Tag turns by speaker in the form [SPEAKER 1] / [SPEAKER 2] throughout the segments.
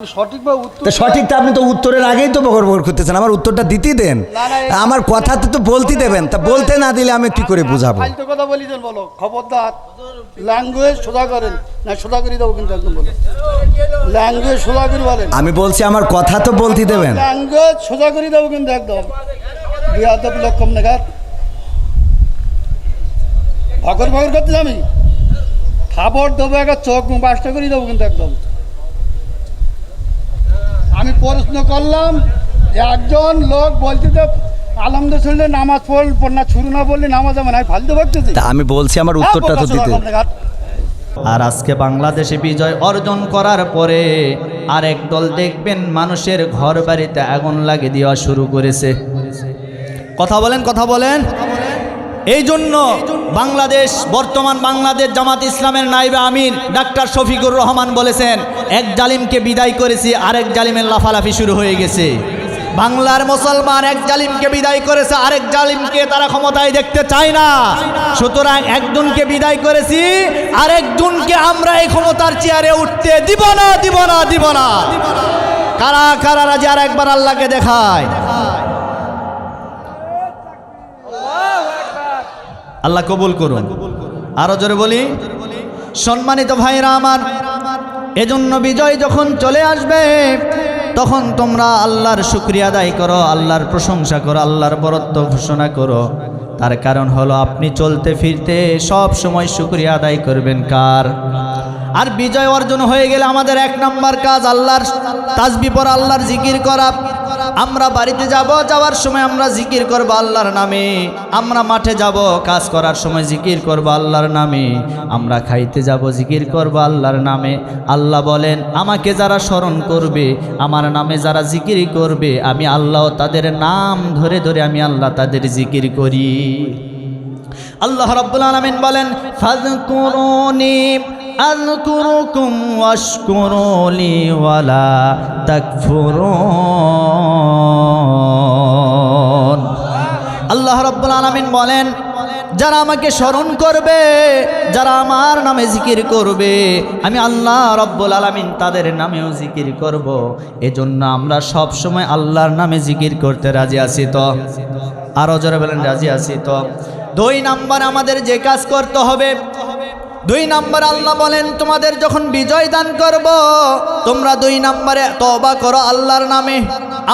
[SPEAKER 1] উত্তর
[SPEAKER 2] তো সঠিকটা আপনি তো উত্তরের আগেই তো বকর বকর করতেছেন আমার উত্তরটা দিতেই দেন। আমার কথা তো বলতে দেবেন তা বলতে না দিলে আমি কি করে বুঝাবো?
[SPEAKER 1] ফালতু কথা বলি বলো খবরদার ল্যাঙ্গুয়েজ সোজা করেন। না সোজা করে দেবো কিন্তু একদম বলো। ল্যাঙ্গুয়েজ সোজা করে বলেন।
[SPEAKER 2] আমি বলছি আমার কথা তো বলতে দেবেন।
[SPEAKER 1] ল্যাঙ্গুয়েজ সোজা করে দেবো কিন্তু একদম। বিয়াদব লক্ষম নেগার। ভগর ভগর করতে আমি। খাবার দেবো একটা চোখ বাসটা করে দেবো কিন্তু একদম। আমি প্রশ্ন করলাম যে একজন লোক বলতে তো আলমদ শুনলে নামাজ পড় না শুরু না বললে নামাজ আমার আমি ফালতু
[SPEAKER 2] তা আমি বলছি আমার উত্তরটা তো দিতে।
[SPEAKER 3] আর আজকে বাংলাদেশে বিজয় অর্জন করার পরে আরেক দল দেখবেন মানুষের ঘর বাড়িতে আগুন লাগিয়ে দেওয়া শুরু করেছে। কথা বলেন কথা বলেন। এই জন্য বাংলাদেশ, বর্তমান বাংলাদেশ জামাত ইসলামের নাইবে আমির ডাক্তার শফিকুর রহমান বলেছেন, এক জালিমকে বিদায় করেছি, আরেক জালিমের লাফালাফি শুরু হয়ে গেছে। বাংলার মুসলমান এক জালিমকে বিদায় করেছে, আরেক জালিমকে তারা ক্ষমতায় দেখতে চায় না। সুতরাং একজনকে বিদায় করেছি, আরেকজনকে আমরা এই ক্ষমতার চেয়ারে উঠতে দিব না দিব না দিব না। কারা কারা রাজি? আর একবার আল্লাহকে দেখায়। আল্লাহ কবুল করুন। আরও জোরে বলি, সম্মানিত ভাইরা আমার, এজন্য বিজয় যখন চলে আসবে, তখন তোমরা আল্লাহর শুক্রিয়া আদায় করো, আল্লাহর প্রশংসা করো, আল্লাহর বরত্ব ঘোষণা করো। তার কারণ হলো আপনি চলতে ফিরতে সব সময় শুক্রিয়া আদায় করবেন কার? আর বিজয় অর্জন হয়ে গেলে আমাদের এক নম্বর কাজ, আল্লাহর তাজবি পর আল্লাহর জিকির করা। আমরা বাড়িতে যাব, যাওয়ার সময় আমরা জিকির করব আল্লাহর নামে। আমরা মাঠে যাব, কাজ করার সময় জিকির করব আল্লাহর নামে। আমরা খাইতে যাব, জিকির করব আল্লাহর নামে। আল্লাহ বলেন, আমাকে যারা স্মরণ করবে, আমার নামে যারা জিকির করবে, আমি আল্লাহ তাদের নাম ধরে ধরে আমি আল্লাহ তাদের জিকির করি। আল্লাহ রাব্বুল আলামিন বলেন, ফাযকুরুনি, আযকুরুকুম ওয়ালা তাকফুরুন। আল্লাহ রাব্বুল আলামিন বলেন, যারা আমাকে স্মরণ করবে, যারা আমার নামে জিকির করবে, আমি আল্লাহ রব্বুল আলামিন তাদের নামেও জিকির করব। এজন্য আমরা সব সময় আল্লাহর নামে জিকির করতে রাজি আছি তো? আরও জোরে বলেন, রাজি আছি তো? দুই নাম্বার, আমাদের যে কাজ করতে হবে। দুই নাম্বার, আল্লাহ বলেন, তোমাদের যখন বিজয় দান করব, তোমরা দুই নাম্বারে তবা করো আল্লাহর নামে।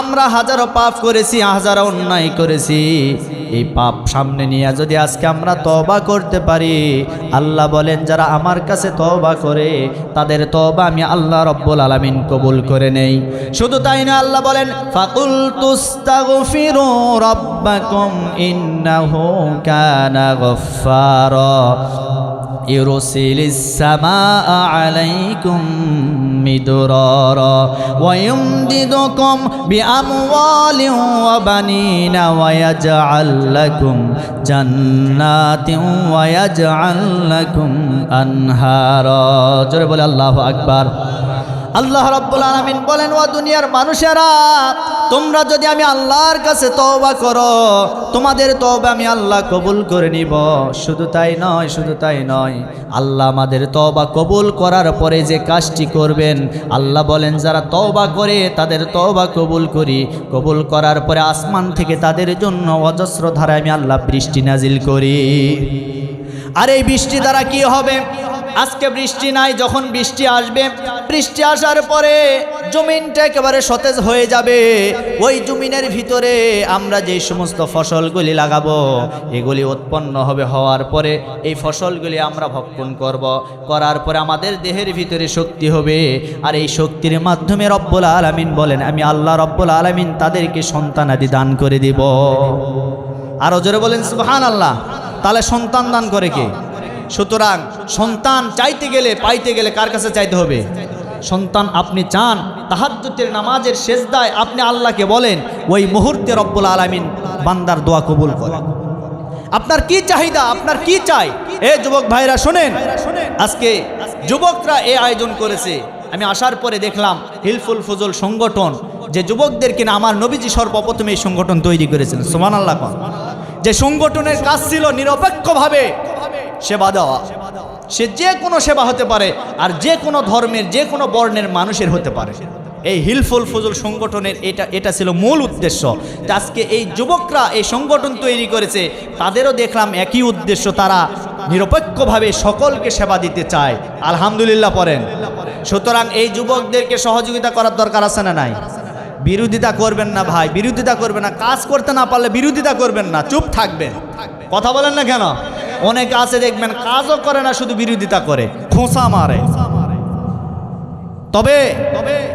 [SPEAKER 3] আমরা হাজারো পাপ করেছি, হাজারো অন্যায় করেছি। এই পাপ সামনে নিয়ে যদি আজকে আমরা তবা করতে পারি, আল্লাহ বলেন, যারা আমার কাছে তবা করে, তাদের তবা আমি আল্লাহ রব্বুল আলমিন কবুল করে নেই। শুধু তাই না আল্লাহ বলেন ফাকুল তুস্তাগফিরু রব্বাকুম ইন্নাহু কানা গফফারা। ইউরসিলিস আলাইকুম مدرارا ويمددكم بأموال وبنين ويجعل لكم جنات ويجعل لكم أنهارا جرب الله أكبر আল্লাহ রাব্বুল আলামিন বলেন ও দুনিয়ার মানুষেরা, তোমরা যদি আমি আল্লাহর কাছে তওবা করো, তোমাদের তওবা আমি আল্লাহ কবুল করে নিব। শুধু তাই নয়, শুধু তাই নয়, আল্লাহ আমাদের তওবা কবুল করার পরে যে কাজটি করবেন, আল্লাহ বলেন, যারা তওবা করে, তাদের তওবা কবুল করি। কবুল করার পরে আসমান থেকে তাদের জন্য অজস্র ধারায় আমি আল্লাহ বৃষ্টি নাজিল করি। আর এই বৃষ্টি দ্বারা কি হবে? আজকে বৃষ্টি নাই, যখন বৃষ্টি আসবে, বৃষ্টি আসার পরে জমিনটা একেবারে সতেজ হয়ে যাবে। ওই জমিনের ভিতরে আমরা যে সমস্ত ফসলগুলি লাগাবো, এগুলি উৎপন্ন হবে হওয়ার পরে এই ফসলগুলি আমরা ভক্ষণ করব। করার পরে আমাদের দেহের ভিতরে শক্তি হবে। আর এই শক্তির মাধ্যমে রব্বুল আলামিন বলেন, আমি আল্লাহ রব্বুল আলামিন তাদেরকে সন্তানাদি দান করে দিব। আরও জোরে বলেন সুবহান আল্লাহ তাহলে সন্তান দান করে কে? সুতরাং সন্তান চাইতে গেলে, পাইতে গেলে কার কাছে চাইতে হবে? সন্তান আপনি চান, তাহাজ্জুদের নামাজের শেষদায় আপনি আল্লাহকে বলেন, ওই মুহূর্তে রব্বুল আলামিন বান্দার দোয়া কবুল করেন। আপনার কি চাহিদা? আপনার কি চাই? এ যুবক ভাইরা, শোনেন। আজকে যুবকরা এ আয়োজন করেছে। আমি আসার পরে দেখলাম হিলফুল ফজল সংগঠন, যে যুবকদের কিনা আমার নবীজি সর্বপ্রথম এই সংগঠন তৈরি করেছেন সোমান আল্লাহ। যে সংগঠনের কাজ ছিল নিরপেক্ষভাবে সেবা দেওয়া। সে যে কোনো সেবা হতে পারে আর যে কোনো ধর্মের, যে কোনো বর্ণের মানুষের হতে পারে। এই হিলফুল ফজল সংগঠনের এটা এটা ছিল মূল উদ্দেশ্য। আজকে এই যুবকরা এই সংগঠন তৈরি করেছে, তাদেরও দেখলাম একই উদ্দেশ্য, তারা নিরপেক্ষভাবে সকলকে সেবা দিতে চায়। আলহামদুলিল্লাহ পড়েন। সুতরাং এই যুবকদেরকে সহযোগিতা করার দরকার আছে না নাই? বিরোধিতা করবেন না ভাই, বিরোধিতা করবেন না। কাজ করতে না পারলে বিরোধিতা করবেন না, চুপ থাকবেন। কথা বলেন না কেন? অনেকে আছে, দেখবেন কাজও করে না, শুধু বিরোধিতা করে, খোঁসা মারে। তবে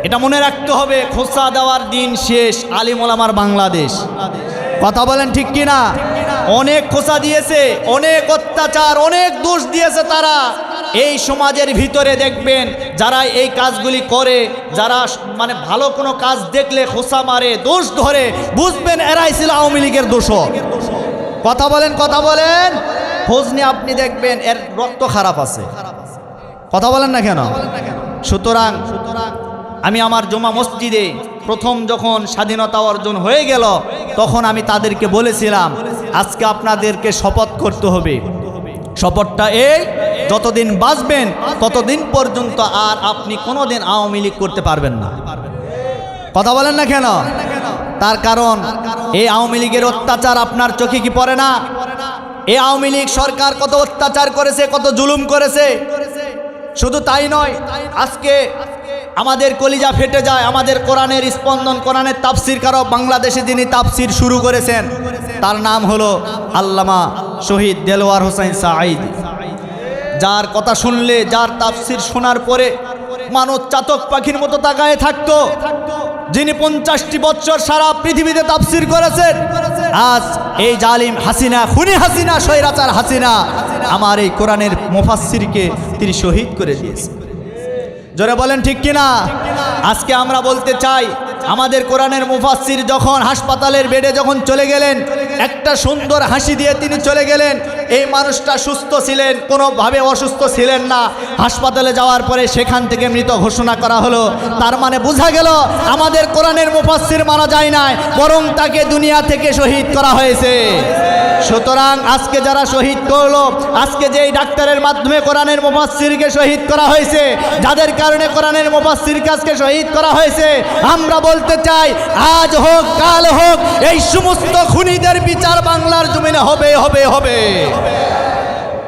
[SPEAKER 3] এটা মনে রাখতে হবে, খোসা দেওয়ার দিন শেষ, আলিমুল আমার বাংলাদেশ। কথা বলেন ঠিক কি না অনেক খোসা দিয়েছে, অনেক অত্যাচার, অনেক দোষ দিয়েছে তারা। এই সমাজের ভিতরে দেখবেন, যারা এই কাজগুলি করে, যারা মানে ভালো কোনো কাজ দেখলে খোসা মারে, দোষ ধরে, বুঝবেন এরাই ছিল আওয়ামী লীগের দোষক। কথা বলেন কথা বলেন। খোঁজ নিয়ে আপনি দেখবেন এর রক্ত খারাপ আছে। কথা বলেন না কেন? সুতরাং সুতরাং আমি আমার জমা মসজিদে প্রথম যখন স্বাধীনতা অর্জন হয়ে গেল, তখন আমি তাদেরকে বলেছিলাম, আজকে আপনাদেরকে শপথ করতে হবে। শপথটা এই, যতদিন বাঁচবেন, ততদিন পর্যন্ত আর আপনি কোনোদিন আওয়ামী লীগ করতে পারবেন না। কথা বলেন না কেন? তার কারণ, এই আওয়ামী লীগের অত্যাচার আপনার চোখে কি পড়ে না? এই আওয়ামী লীগ সরকার কত অত্যাচার করেছে, কত জুলুম করেছে? শুধু তাই নয়, আজকে আমাদের কলিজা ফেটে যায়, আমাদের কোরআনের স্পন্দন, কোরআনের তাফসির কারও বাংলাদেশে যিনি তাফসির শুরু করেছেন, তার নাম হলো আল্লামা শহীদ দেলোয়ার হোসেন সাঈদ। যার কথা শুনলে, যার তাফসির শোনার পরে মানুষ চাতক পাখির মতো তাকায় থাকতো। যিনি পঞ্চাশটি বছর সারা পৃথিবীতে তাফসির করেছেন আজ এই জালিম হাসিনা, খুনি হাসিনা সৈরাচার হাসিনা আমার এই কোরআনের মুফাসসিরকে তিনি শহীদ করে দিয়েছেন জোরে বলেন ঠিক কিনা? আজকে আমরা বলতে চাই, আমাদের কোরআনের মুফাসসির যখন হাসপাতালের বেডে যখন চলে গেলেন, একটা সুন্দর হাসি দিয়ে তিনি চলে গেলেন। এই মানুষটা সুস্থ ছিলেন, কোনোভাবে অসুস্থ ছিলেন না। হাসপাতালে যাওয়ার পরে সেখান থেকে মৃত ঘোষণা করা হলো। তার মানে বোঝা গেল, আমাদের কোরআনের মুফাসসির মারা যায় নাই, বরং তাকে দুনিয়া থেকে শহীদ করা হয়েছে। সুতরাং আজকে যারা শহীদ করল, আজকে যেই ডাক্তারের মাধ্যমে কোরআনের মুফাসসিরকে শহীদ করা হয়েছে, যাদের কারণে কোরআনের মুফাসসিরকে কাজকে শহীদ করা হয়েছে, আমরা বলতে চাই, আজ হোক, কাল হোক, এই সমস্ত খুনিদের বিচার বাংলার জমিনে হবে হবে। হবে